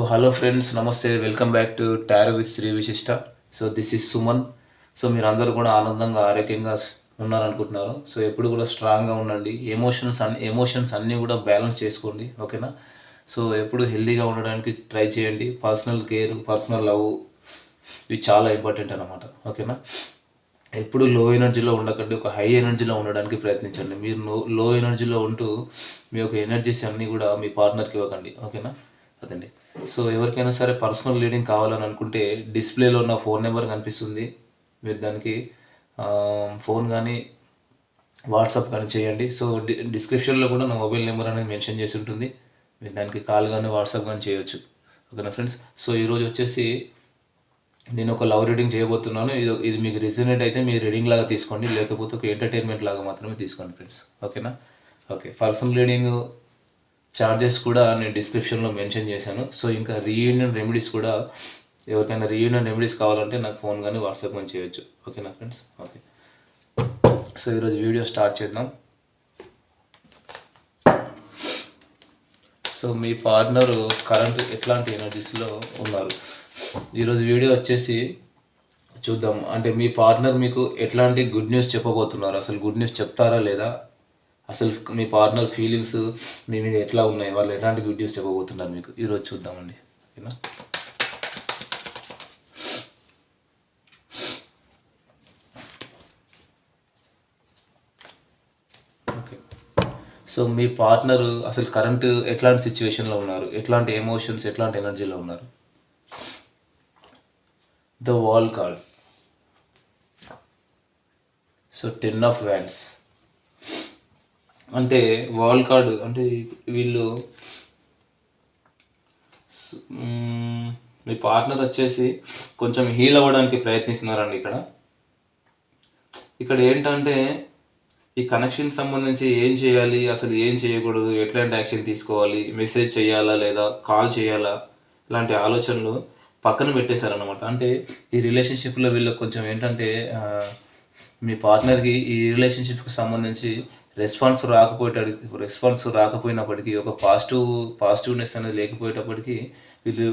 So hello friends namaste welcome back to tarot with Sri Vishishta so this is Suman so మీరు అందరూ కూడా ఆనందంగా ఆరోగ్యంగా ఉన్నారనుకుంటున్నారు. So ఎప్పుడు కూడా స్ట్రాంగ్గా ఉండండి. ఎమోషన్స్ అన్ని ఎమోషన్స్ అన్నీ కూడా బ్యాలెన్స్ చేసుకోండి ఓకేనా? సో ఎప్పుడు హెల్దీగా ఉండడానికి ట్రై చేయండి. పర్సనల్ కేర్ పర్సనల్ లవ్ ఇవి చాలా ఇంపార్టెంట్ అనమాట ఓకేనా? ఎప్పుడు లో ఎనర్జీలో ఉండకండి ఒక హై ఎనర్జీలో ఉండడానికి ప్రయత్నించండి. మీరు లో లో ఎనర్జీలో ఉంటూ మీ యొక్క ఎనర్జీస్ అన్నీ కూడా మీ పార్ట్నర్కి ఇవ్వకండి ఓకేనా? అదండి. సో ఎవరికైనా సరే పర్సనల్ రీడింగ్ కావాలని అనుకుంటే డిస్ప్లేలో ఉన్న ఫోన్ నెంబర్ కనిపిస్తుంది. మీరు దానికి ఫోన్ కానీ వాట్సాప్ కానీ చేయండి. సో డి డిస్క్రిప్షన్లో కూడా నా మొబైల్ నెంబర్ అనేది మెన్షన్ చేసి ఉంటుంది. మీరు దానికి కాల్ కానీ వాట్సాప్ కానీ చేయొచ్చు. ఓకేనా ఫ్రెండ్స్? సో ఈరోజు వచ్చేసి నేను ఒక లవ్ రీడింగ్ చేయబోతున్నాను. ఇది ఇది మీకు రిజనేట్ అయితే మీరు రీడింగ్ లాగా తీసుకోండి. లేకపోతే ఒక ఎంటర్టైన్మెంట్ లాగా మాత్రమే తీసుకోండి ఫ్రెండ్స్. ఓకేనా? ఓకే. పర్సనల్ రీడింగ్ చార్జెస్ కూడా నేను డిస్క్రిప్షన్లో మెన్షన్ చేశాను. సో ఇంకా రీయూనియన్ రెమెడీస్ కూడా ఎవరికైనా రీయూనియన్ రెమెడీస్ కావాలంటే నాకు ఫోన్ కానీ వాట్సాప్ కానీ చేయొచ్చు. ఓకేనా ఫ్రెండ్స్ ఓకే సో ఈరోజు వీడియో స్టార్ట్ చేద్దాం. సో మీ పార్ట్నర్ కరెంట్ ఎట్లాంటి ఎనర్జీస్లో ఉన్నారు? ఈరోజు వీడియో వచ్చేసి చూద్దాం. అంటే మీ పార్ట్నర్ మీకు ఎట్లాంటి గుడ్ న్యూస్ చెప్పబోతున్నారు? అసలు గుడ్ న్యూస్ చెప్తారా లేదా? అసలు మీ పార్ట్నర్ ఫీలింగ్స్ మీ మీద ఎట్లా ఉన్నాయి? వాళ్ళు ఎలాంటి గుడ్ న్యూస్ చెప్పబోతున్నారు మీకు? ఈరోజు చూద్దామండి. ఓకేనా? ఓకే. సో మీ పార్ట్నర్ అసలు కరెంట్ ఎట్లాంటి సిచ్యువేషన్లో ఉన్నారు? ఎట్లాంటి ఎమోషన్స్ ఎట్లాంటి ఎనర్జీలో ఉన్నారు? The wall card so ten of wands అంటే వాల్ కార్డు అంటే వీళ్ళు మీ పార్ట్నర్ వచ్చేసి కొంచెం హీల్ అవ్వడానికి ప్రయత్నిస్తున్నారండి ఇక్కడ. ఇక్కడ ఏంటంటే ఈ కనెక్షన్ సంబంధించి ఏం చేయాలి అసలు ఏం చేయకూడదు ఎట్లాంటి యాక్షన్ తీసుకోవాలి మెసేజ్ చేయాలా లేదా కాల్ చేయాలా ఇలాంటి ఆలోచనలు పక్కన పెట్టేశారనమాట అంటే ఈ రిలేషన్షిప్లో వీళ్ళు కొంచెం ఏంటంటే మీ పార్ట్నర్కి ఈ రిలేషన్షిప్కి సంబంధించి రెస్పాన్స్ రాకపోయేటప్పటికి రెస్పాన్స్ రాకపోయినప్పటికీ ఒక పాజిటివ్ పాజిటివ్నెస్ అనేది లేకపోయేటప్పటికీ వీళ్ళు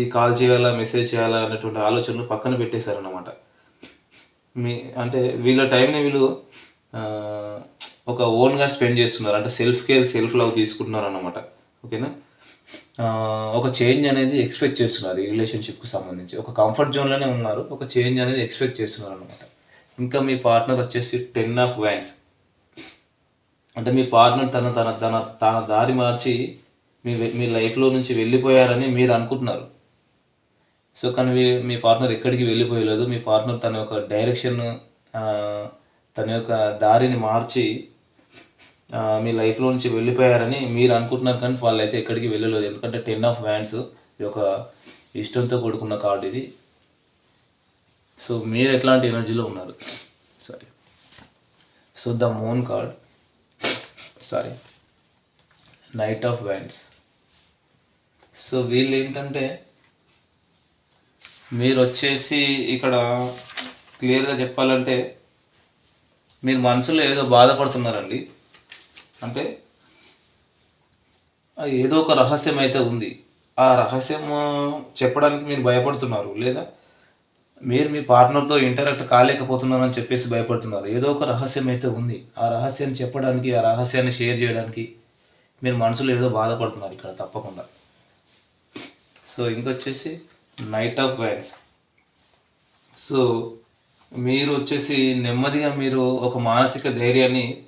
ఈ కాల్ చేయాలా మెసేజ్ చేయాలా అనేటువంటి ఆలోచనలు పక్కన పెట్టేశారనమాట మీ అంటే వీళ్ళ టైంని వీళ్ళు ఒక ఓన్గా స్పెండ్ చేస్తున్నారు. అంటే సెల్ఫ్ కేర్ సెల్ఫ్ లవ్ తీసుకుంటున్నారు అనమాట ఓకేనా ఒక చేంజ్ అనేది ఎక్స్పెక్ట్ చేస్తున్నారు ఈ రిలేషన్షిప్కి సంబంధించి. ఒక కంఫర్ట్ జోన్లోనే ఉన్నారు. ఒక చేంజ్ అనేది ఎక్స్పెక్ట్ చేస్తున్నారు అనమాట ఇంకా మీ పార్ట్నర్ వచ్చేసి టెన్ ఆఫ్ వ్యాండ్స్. అంటే మీ పార్ట్నర్ తన తన తన తన దారి మార్చి మీ మీ లైఫ్లో నుంచి వెళ్ళిపోయారని మీరు అనుకుంటున్నారు. సో కానీ మీ- మీ పార్ట్నర్ ఎక్కడికి వెళ్ళిపోయలేదు. మీ పార్ట్నర్ తన యొక్క డైరెక్షన్ తన యొక్క దారిని మార్చి మీ లైఫ్లో నుంచి వెళ్ళిపోయారని మీరు అనుకుంటున్నారు కానీ వాళ్ళు అయితే ఎక్కడికి వెళ్ళలేదు. ఎందుకంటే టెన్ ఆఫ్ వ్యాండ్స్ ఇది ఒక ఇష్టంతో కూడుకున్న కార్డు ఇది. సో మీరు ఎట్లాంటి ఎనర్జీలో ఉన్నారు? Sorry so the moon card sorry knight of wands so వీళ్ళు ఏంటంటే మీరు వచ్చేసి ఇక్కడ క్లియర్గా చెప్పాలంటే మీరు మనసులో ఏదో బాధపడుతున్నారండి. అంటే ఏదో ఒక రహస్యం అయితే ఉంది. ఆ రహస్యం చెప్పడానికి మీరు భయపడుతున్నారు లేదా? మీరు మీ పార్ట్నర్తో ఇంటరాక్ట్ కాలేకపోతున్నారని చెప్పేసి భయపడుతున్నారు. ఏదో ఒక రహస్యం అయితే ఉంది. ఆ రహస్యాన్ని చెప్పడానికి ఆ రహస్యాన్ని షేర్ చేయడానికి మీరు మనసులో ఏదో బాధపడుతున్నారు ఇక్కడ తప్పకుండా. సో ఇంకొచ్చేసి నైట్ ఆఫ్ వైన్స్ సో మీరు వచ్చేసి నెమ్మదిగా మీరు ఒక మానసిక ధైర్యాన్ని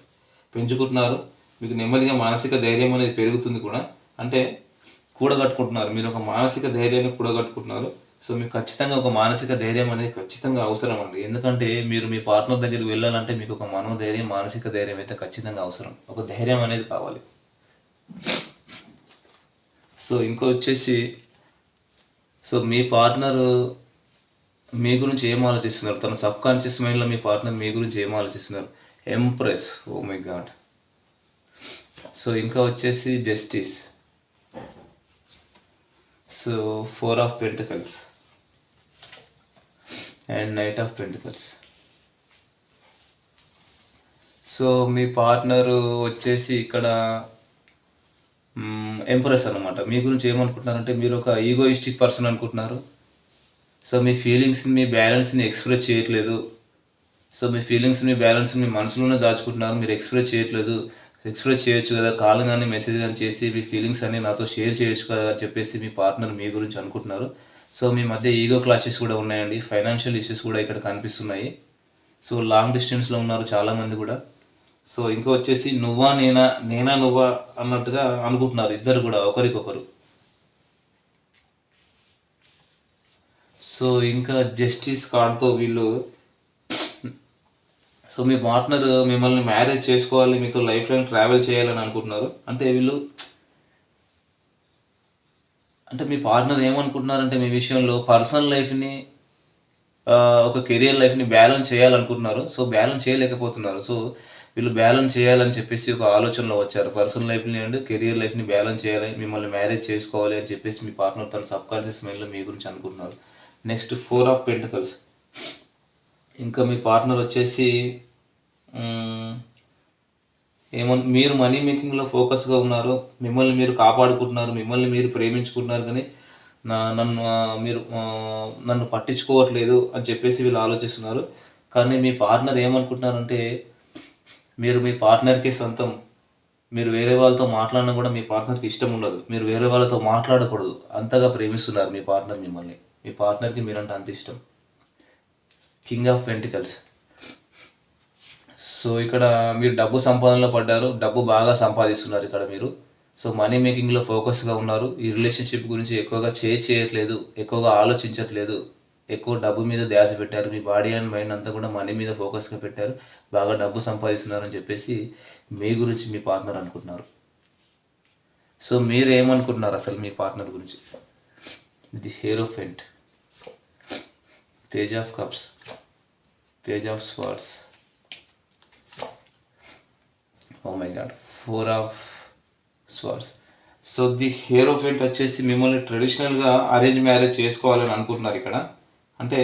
పెంచుకుంటున్నారు. మీకు నెమ్మదిగా మానసిక ధైర్యం అనేది పెరుగుతుంది కూడా. అంటే కూడగట్టుకుంటున్నారు. మీరు ఒక మానసిక ధైర్యాన్ని కూడగట్టుకుంటున్నారు. సో మీకు ఖచ్చితంగా ఒక మానసిక ధైర్యం అనేది ఖచ్చితంగా అవసరం అండి. ఎందుకంటే మీరు మీ పార్ట్నర్ దగ్గరికి వెళ్ళాలంటే మీకు ఒక మనోధైర్యం మానసిక ధైర్యం అయితే ఖచ్చితంగా అవసరం. ఒక ధైర్యం అనేది కావాలి. సో ఇంకో వచ్చేసి సో మీ పార్ట్నర్ మీ గురించి ఏం ఆలోచిస్తున్నారు? తన సబ్ కాన్షియస్ మైండ్లో మీ పార్ట్నర్ మీ గురించి ఏం ఆలోచిస్తున్నారు? Empress. Oh my god. So ఇంకా వచ్చేసి justice. So four of pentacles and knight of pentacles so me partner వచ్చేసి ఇక్కడ ఎంప్రెస్ అనమాట మీ గురించి ఏమనుకుంటున్నారంటే మీరు ఒక ఈగోయిస్టిక్ పర్సన్ అనుకుంటున్నారు. సో మీ ఫీలింగ్స్ని మీ బ్యాలెన్స్ని ఎక్స్ప్రెస్ చేయట్లేదు. సో మీ ఫీలింగ్స్ మీ బ్యాలెన్స్ మీ మనసులోనే దాచుకుంటున్నారు. మీరు ఎక్స్ప్రెస్ చేయట్లేదు. ఎక్స్ప్రెస్ చేయొచ్చు కదా కాల్ కానీ మెసేజ్ కానీ చేసి మీ ఫీలింగ్స్ అన్ని నాతో షేర్ చేయొచ్చు కదా అని చెప్పేసి మీ పార్ట్నర్ మీ గురించి అనుకుంటున్నారు. సో మీ మధ్య ఈగో క్లాషెస్ కూడా ఉన్నాయండి ఫైనాన్షియల్ ఇష్యూస్ కూడా ఇక్కడ కనిపిస్తున్నాయి. సో లాంగ్ డిస్టెన్స్లో ఉన్నారు చాలామంది కూడా. సో ఇంకా వచ్చేసి నువ్వా నేనా నేనా నువ్వా అన్నట్టుగా అనుకుంటున్నారు ఇద్దరు కూడా ఒకరికొకరు. సో ఇంకా జస్టిస్ కార్డ్తో వీళ్ళు సో మీ పార్ట్నర్ మిమ్మల్ని మ్యారేజ్ చేసుకోవాలి మీతో లైఫ్ లైన్ ట్రావెల్ చేయాలని అనుకుంటున్నారు. అంటే వీళ్ళు అంటే మీ పార్ట్నర్ ఏమనుకుంటున్నారంటే మీ విషయంలో పర్సనల్ లైఫ్ని ఒక కెరియర్ లైఫ్ని బ్యాలెన్స్ చేయాలనుకుంటున్నారు. సో బ్యాలెన్స్ చేయలేకపోతున్నారు. సో వీళ్ళు బ్యాలెన్స్ చేయాలని చెప్పేసి ఒక ఆలోచనలో వచ్చారు. పర్సనల్ లైఫ్ని అండ్ కెరియర్ లైఫ్ని బ్యాలెన్స్ చేయాలి మిమ్మల్ని మ్యారేజ్ చేసుకోవాలి అని చెప్పేసి మీ పార్ట్నర్ తన సబ్కాన్షియస్ మైండ్లో మీ గురించి అనుకుంటున్నారు. Next four of pentacles. ఇంకా మీ పార్ట్నర్ వచ్చేసి ఏమన్ ఏమో మీరు మనీ మేకింగ్లో ఫోకస్గా ఉన్నారు. మిమ్మల్ని మీరు కాపాడుకుంటున్నారు. మిమ్మల్ని మీరు ప్రేమించుకుంటున్నారు కానీ నా నన్ను మీరు నన్ను పట్టించుకోవట్లేదు అని చెప్పేసి వీళ్ళు ఆలోచిస్తున్నారు. కానీ మీ పార్ట్నర్ ఏమనుకుంటున్నారంటే మీరు మీ పార్ట్నర్కి సొంతం. మీరు వేరే వాళ్ళతో మాట్లాడినా కూడా మీ పార్ట్నర్కి ఇష్టం ఉండదు. మీరు వేరే వాళ్ళతో మాట్లాడకూడదు. అంతగా ప్రేమిస్తున్నారు మీ పార్ట్నర్ మిమ్మల్ని. మీ పార్ట్నర్కి మీరంటే అంత ఇష్టం. కింగ్ ఆఫ్ పెంటికల్స్ సో ఇక్కడ మీరు డబ్బు సంపాదనలో పడ్డారు డబ్బు బాగా సంపాదిస్తున్నారు ఇక్కడ మీరు. సో మనీ మేకింగ్లో ఫోకస్గా ఉన్నారు. ఈ రిలేషన్షిప్ గురించి ఎక్కువగా చే చేయట్లేదు ఎక్కువగా ఆలోచించట్లేదు. ఎక్కువ డబ్బు మీద ధ్యాస పెట్టారు. మీ బాడీ అండ్ మైండ్ అంతా కూడా మనీ మీద ఫోకస్గా పెట్టారు. బాగా డబ్బు సంపాదిస్తున్నారని చెప్పేసి మీ గురించి మీ పార్ట్నర్ అనుకుంటున్నారు. సో మీరు ఏమనుకుంటున్నారు అసలు మీ పార్ట్నర్ గురించి? The hierophant page of cups page of swords oh my god four of swords so the hierophant వచ్చేసి మిమ్మల్ని ట్రెడిషనల్గా అరేంజ్ మ్యారేజ్ చేసుకోవాలని అనుకుంటున్నారు ఇక్కడ. అంటే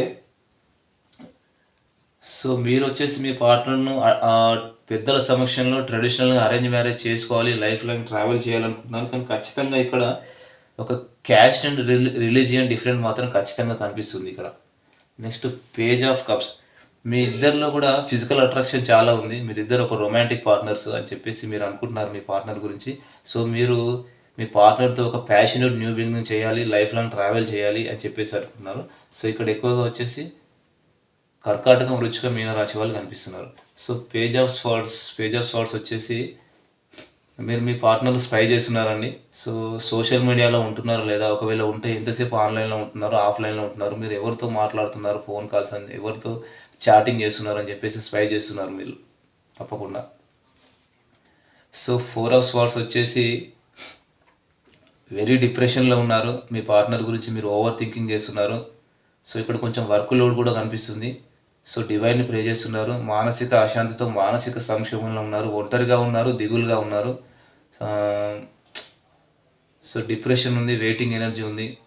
సో మీరు వచ్చేసి మీ పార్ట్నర్ను పెద్దల సమక్షంలో ట్రెడిషనల్గా అరేంజ్ మ్యారేజ్ చేసుకోవాలి లైఫ్ లాంగ్ ట్రావెల్ చేయాలనుకుంటున్నారు. కానీ ఖచ్చితంగా ఇక్కడ ఒక క్యాస్ట్ అండ్ రిలీజియన్ డిఫరెంట్ మాత్రం ఖచ్చితంగా కనిపిస్తుంది ఇక్కడ. నెక్స్ట్ పేజ్ ఆఫ్ కప్స్ మీ ఇద్దరిలో కూడా ఫిజికల్ అట్రాక్షన్ చాలా ఉంది. మీరిద్దరు ఒక రొమాంటిక్ పార్ట్నర్స్ అని చెప్పేసి మీరు అనుకుంటున్నారు మీ పార్ట్నర్ గురించి. సో మీరు మీ పార్ట్నర్తో ఒక ప్యాషనెట్ న్యూ బిగినింగ్ చేయాలి లైఫ్ లాంగ్ ట్రావెల్ చేయాలి అని చెప్పేసి అనుకుంటున్నారు. సో ఇక్కడ ఎక్కువగా వచ్చేసి కర్కాటకం రుచిక మీనరాశి వాళ్ళు కనిపిస్తున్నారు. So page of swords page of swords వచ్చేసి మీరు మీ పార్ట్నర్ స్పై చేస్తున్నారండి. సో సోషల్ మీడియాలో ఉంటున్నారు లేదా ఒకవేళ ఉంటే ఎంతసేపు ఆన్లైన్లో ఉంటున్నారు ఆఫ్లైన్లో ఉంటున్నారు మీరు ఎవరితో మాట్లాడుతున్నారు ఫోన్ కాల్స్ అని ఎవరితో చాటింగ్ చేస్తున్నారు అని చెప్పేసి స్పై చేస్తున్నారు మీరు తప్పకుండా. సో ఫోర్ ఆఫ్ స్వార్డ్స్ వచ్చేసి వెరీ డిప్రెషన్లో ఉన్నారు. మీ పార్ట్నర్ గురించి మీరు ఓవర్ థింకింగ్ చేస్తున్నారు. సో ఇక్కడ కొంచెం వర్క్ లోడ్ కూడా కనిపిస్తుంది. సో డివైన్ని ప్రే చేస్తున్నారు. మానసిక అశాంతితో మానసిక సంక్షోభంలో ఉన్నారు. ఒంటరిగా ఉన్నారు దిగులుగా ఉన్నారు. సో డిప్రెషన్ ఉంది వెయిటింగ్ ఎనర్జీ ఉంది.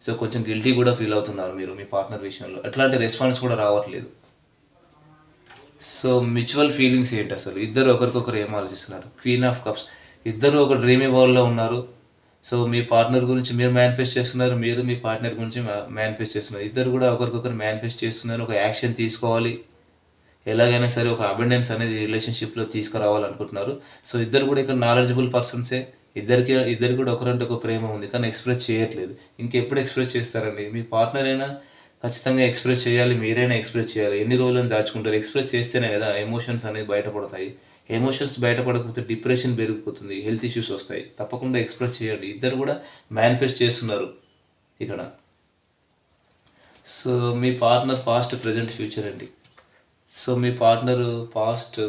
సో కొంచెం గిల్టీ కూడా ఫీల్ అవుతున్నారు మీరు మీ పార్ట్నర్ విషయంలో. అట్లాంటి రెస్పాన్స్ కూడా రావట్లేదు. సో మ్యూచువల్ ఫీలింగ్స్ ఏంటి అసలు? ఇద్దరు ఒకరికొకరు ఏం ఆలోచిస్తున్నారు? క్వీన్ ఆఫ్ కప్స్ ఇద్దరు ఒక డ్రీమీ వరల్డ్లో ఉన్నారు. సో మీ పార్ట్నర్ గురించి మీరు మేనిఫెస్ట్ చేస్తున్నారు మీరు మీ పార్ట్నర్ గురించి మేనిఫెస్ట్ చేస్తున్నారు. ఇద్దరు కూడా ఒకరికొకరు మేనిఫెస్ట్ చేస్తున్నారు ఒక యాక్షన్ తీసుకోవాలి. ఎలాగైనా సరే ఒక అబెండెన్స్ అనేది రిలేషన్షిప్లో తీసుకురావాలనుకుంటున్నారు. సో ఇద్దరు కూడా ఇక్కడ నాలెడ్జబుల్ పర్సన్సే ఇద్దరికి ఇద్దరు కూడా ఒకరంటే ఒక ప్రేమ ఉంది కానీ ఎక్స్ప్రెస్ చేయట్లేదు. ఇంకెప్పుడు ఎక్స్ప్రెస్ చేస్తారండి? మీ పార్ట్నర్ అయినా ఖచ్చితంగా ఎక్స్ప్రెస్ చేయాలి మీరైనా ఎక్స్ప్రెస్ చేయాలి. ఎన్ని రోజులను దాచుకుంటారు? ఎక్స్ప్రెస్ చేస్తేనే కదా ఎమోషన్స్ అనేది బయటపడతాయి. ఎమోషన్స్ బయటపడకపోతే డిప్రెషన్ పెరిగిపోతుంది హెల్త్ ఇష్యూస్ వస్తాయి. తప్పకుండా ఎక్స్ప్రెస్ చేయండి. ఇద్దరు కూడా మేనిఫెస్ట్ చేస్తున్నారు ఇక్కడ. సో మీ పార్ట్నర్ పాస్ట్ ప్రజెంట్ ఫ్యూచర్ అండి. So me partner past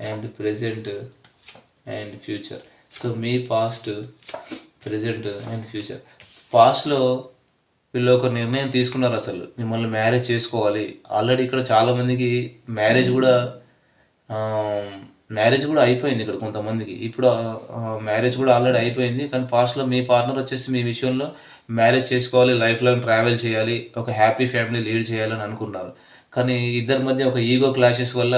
and present and future. So me past present and future. పాస్ట్లో వీళ్ళు ఒక నిర్ణయం తీసుకున్నారు అసలు. మిమ్మల్ని మ్యారేజ్ చేసుకోవాలి. ఆల్రెడీ ఇక్కడ చాలామందికి మ్యారేజ్ కూడా మ్యారేజ్ కూడా అయిపోయింది ఇక్కడ కొంతమందికి. ఇప్పుడు మ్యారేజ్ కూడా ఆల్రెడీ అయిపోయింది. కానీ పాస్ట్లో మీ పార్ట్నర్ వచ్చేసి మీ విషయంలో మ్యారేజ్ చేసుకోవాలి లైఫ్ లాంగ్ ట్రావెల్ చేయాలి ఒక హ్యాపీ ఫ్యామిలీ లీడ్ చేయాలని అనుకున్నారు. కానీ ఇద్దరి మధ్య ఒక ఈగో క్లాషెస్ వల్ల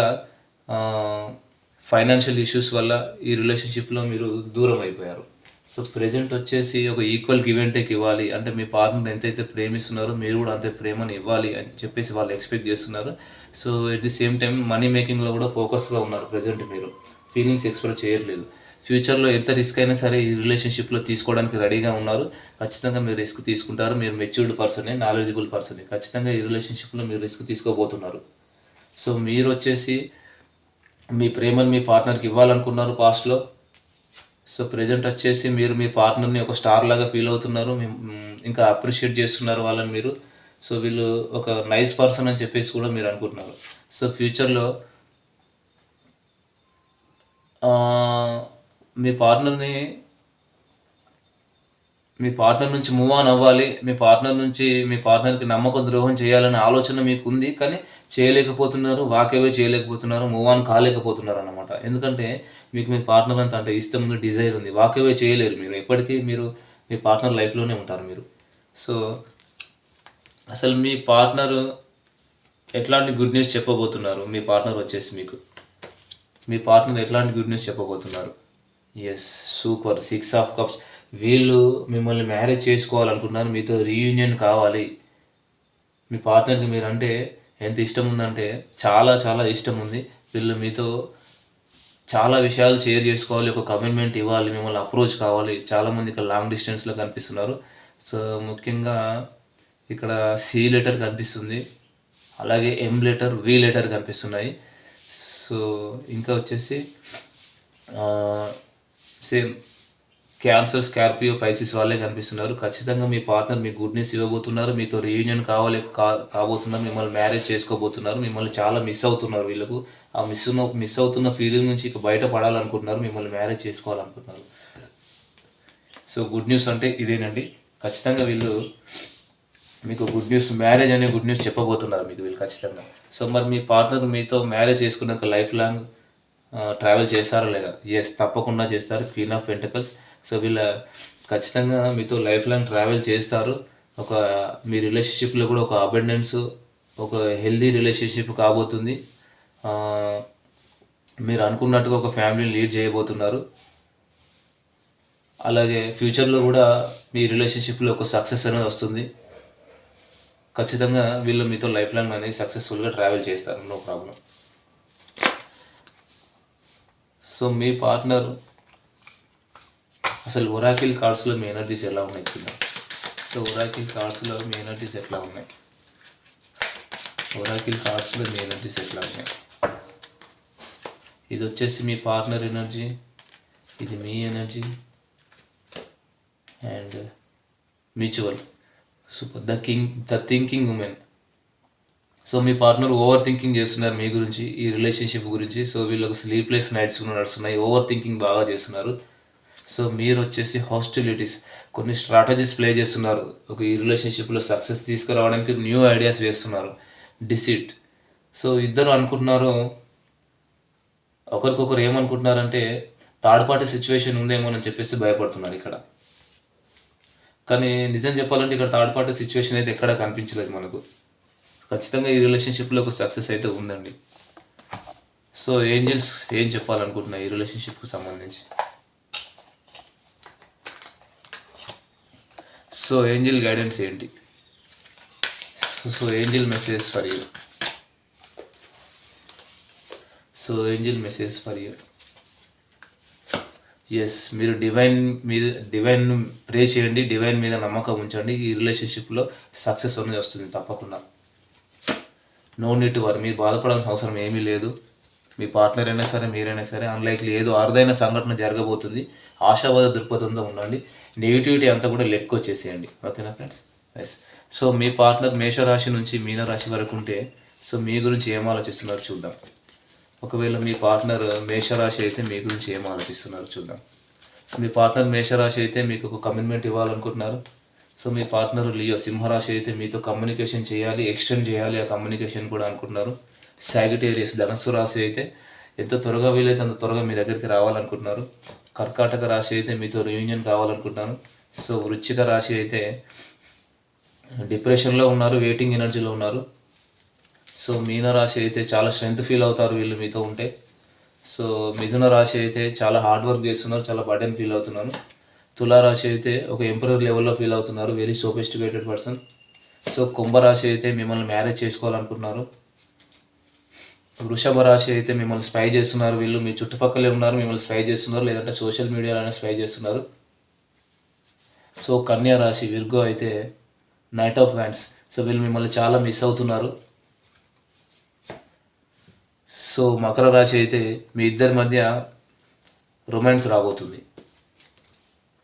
ఫైనాన్షియల్ ఇష్యూస్ వల్ల ఈ రిలేషన్షిప్లో మీరు దూరం అయిపోయారు. సో ప్రజెంట్ వచ్చేసి ఒక ఈక్వల్ గివ్ అండ్ టేక్ ఇవ్వాలి. అంటే మీ పార్ట్నర్ ఎంతైతే ప్రేమిస్తున్నారో మీరు కూడా అంతే ప్రేమని ఇవ్వాలి అని చెప్పేసి వాళ్ళు ఎక్స్పెక్ట్ చేస్తున్నారు. So at the same time money మేకింగ్లో కూడా ఫోకస్గా ఉన్నారు ప్రజెంట్ మీరు. ఫీలింగ్స్ ఎక్స్ప్రెస్ చేయట్లేదు. ఫ్యూచర్లో ఎంత రిస్క్ అయినా సరే ఈ రిలేషన్షిప్లో తీసుకోవడానికి రెడీగా ఉన్నారు. ఖచ్చితంగా మీరు రిస్క్ తీసుకుంటారు. మీరు మెచ్యూర్డ్ పర్సనే నాలెడ్జిబుల్ పర్సనే ఖచ్చితంగా ఈ రిలేషన్షిప్లో మీరు రిస్క్ తీసుకోబోతున్నారు. సో మీరు వచ్చేసి మీ ప్రేమను మీ పార్ట్నర్కి ఇవ్వాలనుకున్నారు పాస్ట్లో సో ప్రజెంట్ వచ్చేసి మీరు మీ పార్ట్నర్ని ఒక స్టార్ లాగా ఫీల్ అవుతున్నారు ఇంకా అప్రిషియేట్ చేస్తున్నారు వాళ్ళని మీరు. సో వీళ్ళు ఒక నైస్ పర్సన్ అని చెప్పేసి కూడా మీరు అనుకుంటున్నారు. సో ఫ్యూచర్లో మీ పార్ట్నర్ని మీ పార్ట్నర్ నుంచి మూవ్ ఆన్ అవ్వాలి మీ పార్ట్నర్ నుంచి మీ పార్ట్నర్కి నమ్మకం ద్రోహం చేయాలనే ఆలోచన మీకు ఉంది కానీ చేయలేకపోతున్నారు వాకేవే చేయలేకపోతున్నారు మూవ్ ఆన్ కాలేకపోతున్నారు అనమాట ఎందుకంటే మీకు మీ పార్ట్నర్ అంత అంటే ఇష్టం ఉంది డిజైర్ ఉంది. వాకేవే చేయలేరు మీరు. ఎప్పటికీ మీరు మీ పార్ట్నర్ లైఫ్లోనే ఉంటారు మీరు. సో అసలు మీ పార్ట్నర్ ఎట్లాంటి గుడ్ న్యూస్ చెప్పబోతున్నారు? మీ పార్ట్నర్ వచ్చేసి మీకు. మీ పార్ట్నర్ ఎట్లాంటి గుడ్ న్యూస్ చెప్పబోతున్నారు? Yes super six of cups వీళ్ళు మిమ్మల్ని మ్యారేజ్ చేసుకోవాలనుకుంటున్నారు. మీతో రీయూనియన్ కావాలి. మీ పార్ట్నర్కి మీరు అంటే ఎంత ఇష్టం ఉందంటే చాలా చాలా ఇష్టం ఉంది. వీళ్ళు మీతో చాలా విషయాలు షేర్ చేసుకోవాలి ఒక కమిట్మెంట్ ఇవ్వాలి మిమ్మల్ని అప్రోచ్ కావాలి. చాలామంది ఇక్కడ లాంగ్ డిస్టెన్స్లో కనిపిస్తున్నారు. సో ముఖ్యంగా ఇక్కడ సి లెటర్ కనిపిస్తుంది. అలాగే ఎం లెటర్ వి లెటర్ కనిపిస్తున్నాయి. సో ఇంకా వచ్చేసి సేమ్ క్యాన్సర్ స్కార్పియో పైసిస్ వాళ్ళే కనిపిస్తున్నారు. ఖచ్చితంగా మీ పార్ట్నర్ మీకు గుడ్ న్యూస్ ఇవ్వబోతున్నారు. మీతో రీయూనియన్ కావాలి కా కాబోతున్నారు. మిమ్మల్ని మ్యారేజ్ చేసుకోబోతున్నారు. మిమ్మల్ని చాలా మిస్ అవుతున్నారు వీళ్ళకు. ఆ మిస్ ఉన్న మిస్ అవుతున్న ఫీలింగ్ నుంచి ఇక బయటపడాలనుకుంటున్నారు మిమ్మల్ని మ్యారేజ్ చేసుకోవాలనుకుంటున్నారు. సో గుడ్ న్యూస్ అంటే ఇదేనండి. ఖచ్చితంగా వీళ్ళు మీకు గుడ్ న్యూస్ మ్యారేజ్ అనే గుడ్ న్యూస్ చెప్పబోతున్నారు మీకు వీళ్ళు ఖచ్చితంగా. సో మరి మీ పార్ట్నర్ మీతో మ్యారేజ్ చేసుకున్నాక లైఫ్ లాంగ్ ట్రావెల్ చేస్తారా లేదా? ఎస్ తప్పకుండా చేస్తారు. క్వీన్ ఆఫ్ పెంటకల్స్ సో వీళ్ళ ఖచ్చితంగా మీతో లైఫ్ లాంగ్ ట్రావెల్ చేస్తారు. ఒక మీ రిలేషన్షిప్లో కూడా ఒక అబెండెన్స్ ఒక హెల్దీ రిలేషన్షిప్ కాబోతుంది. మీరు అనుకున్నట్టుగా ఒక ఫ్యామిలీని లీడ్ చేయబోతున్నారు. అలాగే ఫ్యూచర్లో కూడా మీ రిలేషన్షిప్లో ఒక సక్సెస్ అనేది వస్తుంది. ఖచ్చితంగా వీళ్ళు మీతో లైఫ్ లాంగ్ అనేది సక్సెస్ఫుల్గా ట్రావెల్ చేస్తారు. నో ప్రాబ్లం సో మీ పార్ట్నర్ అసలు ఒరాకిల్ కార్డ్స్లో మీ ఎనర్జీస్ ఎలా ఉన్నాయి కింద? సో ఒరాకిల్ కార్డ్స్లో మీ ఎనర్జీస్ ఎట్లా ఉన్నాయి? ఒరాకిల్ కార్డ్స్లో మీ ఎనర్జీస్ ఎట్లా ఉన్నాయి? ఇది వచ్చేసి మీ పార్ట్నర్ ఎనర్జీ ఇది మీ energy and mutual. Super. The king the thinking women. So me partner over thinking చేస్తున్నారు మీ గురించి ఈ రిలేషన్షిప్ గురించి. సో వీళ్ళకి స్లీప్లెస్ నైట్స్ కూడా నడుస్తున్నాయి ఓవర్ థింకింగ్ బాగా చేస్తున్నారు. సో మీరు వచ్చేసి హాస్టిలిటీస్ కొన్ని స్ట్రాటజీస్ ప్లే చేస్తున్నారు. ఒక ఈ రిలేషన్షిప్లో సక్సెస్ తీసుకురావడానికి న్యూ ఐడియాస్ వేస్తున్నారు. డిసిట్ సో ఇద్దరు అనుకుంటున్నారు ఒకరికొకరు ఏమనుకుంటున్నారంటే థర్డ్ పార్టీ సిచ్యువేషన్ ఉందేమో అని చెప్పేసి భయపడుతున్నారు ఇక్కడ. కానీ నిజం చెప్పాలంటే ఇక్కడ థర్డ్ పార్టీ సిచ్యువేషన్ అయితే ఎక్కడ కనిపించలేదు మనకు. ఖచ్చితంగా ఈ రిలేషన్షిప్లో ఒక సక్సెస్ అయితే ఉందండి. సో ఏంజల్స్ ఏం చెప్పాలనుకుంటున్నా ఈ రిలేషన్షిప్కి సంబంధించి? సో ఏంజిల్ గైడెన్స్ ఏంటి? So angel message for you so angel message for you yes మీరు డివైన్ మీద డివైన్ ప్రే చేయండి డివైన్ మీద నమ్మకం ఉంచండి ఈ రిలేషన్షిప్లో సక్సెస్ అనేది వస్తుంది తప్పకుండా. నో నీట్ వారు మీరు బాధపడాల్సిన అవసరం ఏమీ లేదు. మీ పార్ట్నర్ అయినా సరే మీరైనా సరే అన్లైక్లీ ఏదో అరుదైన సంఘటన జరగబోతుంది. ఆశావాద దృక్పథంతో ఉండండి. నెగిటివిటీ అంతా కూడా లెక్క వచ్చేసేయండి. ఓకేనా ఫ్రెండ్స్ ఎస్ సో మీ పార్ట్నర్ మేషరాశి నుంచి మీనరాశి వరకు ఉంటే సో మీ గురించి ఏం ఆలోచిస్తున్నారు చూద్దాం. ఒకవేళ మీ పార్ట్నర్ మేషరాశి అయితే మీ గురించి ఏం ఆలోచిస్తున్నారు చూద్దాం. మీ పార్ట్నర్ మేషరాశి అయితే మీకు ఒక కమిట్మెంట్ ఇవ్వాలనుకుంటున్నారు. సో మీ పార్ట్నర్ లియో సింహరాశి అయితే మీతో కమ్యూనికేషన్ చేయాలి ఎక్స్టెండ్ చేయాలి ఆ కమ్యూనికేషన్ కూడా అనుకుంటున్నారు. సాగిటేరియస్ ధనస్సు రాశి అయితే ఎంత త్వరగా వీలైతే అంత త్వరగా మీ దగ్గరికి రావాలనుకుంటున్నారు. కర్కాటక రాశి అయితే మీతో రియూనియన్ కావాలనుకుంటున్నాను సో వృచ్చిక రాశి అయితే డిప్రెషన్లో ఉన్నారు వెయిటింగ్ ఎనర్జీలో ఉన్నారు. సో మీనరాశి అయితే చాలా స్ట్రెంగ్త్ ఫీల్ అవుతారు వీళ్ళు మీతో ఉంటే. సో మిథున రాశి అయితే చాలా హార్డ్ వర్క్ చేస్తున్నారు చాలా బర్డెన్ ఫీల్ అవుతున్నారు. తులారాశి అయితే ఒక ఎంపరర్ లెవెల్లో ఫీల్ అవుతున్నారు. వెరీ సోఫిస్టికేటెడ్ పర్సన్ సో కుంభరాశి అయితే మిమ్మల్ని మ్యారేజ్ చేసుకోవాలనుకుంటున్నారు. వృషభ రాశి అయితే మిమ్మల్ని స్పై చేస్తున్నారు. వీళ్ళు మీ చుట్టుపక్కలే ఉన్నారు మిమ్మల్ని స్పై చేస్తున్నారు. లేదంటే సోషల్ మీడియాలోనే స్పై చేస్తున్నారు. సో కన్యా రాశి విర్గో అయితే నైట్ ఆఫ్ హ్యాండ్స్ సో వీళ్ళు మిమ్మల్ని చాలా మిస్ అవుతున్నారు. సో మకర రాశి అయితే మీ ఇద్దరి మధ్య రొమాన్స్ రాబోతుంది.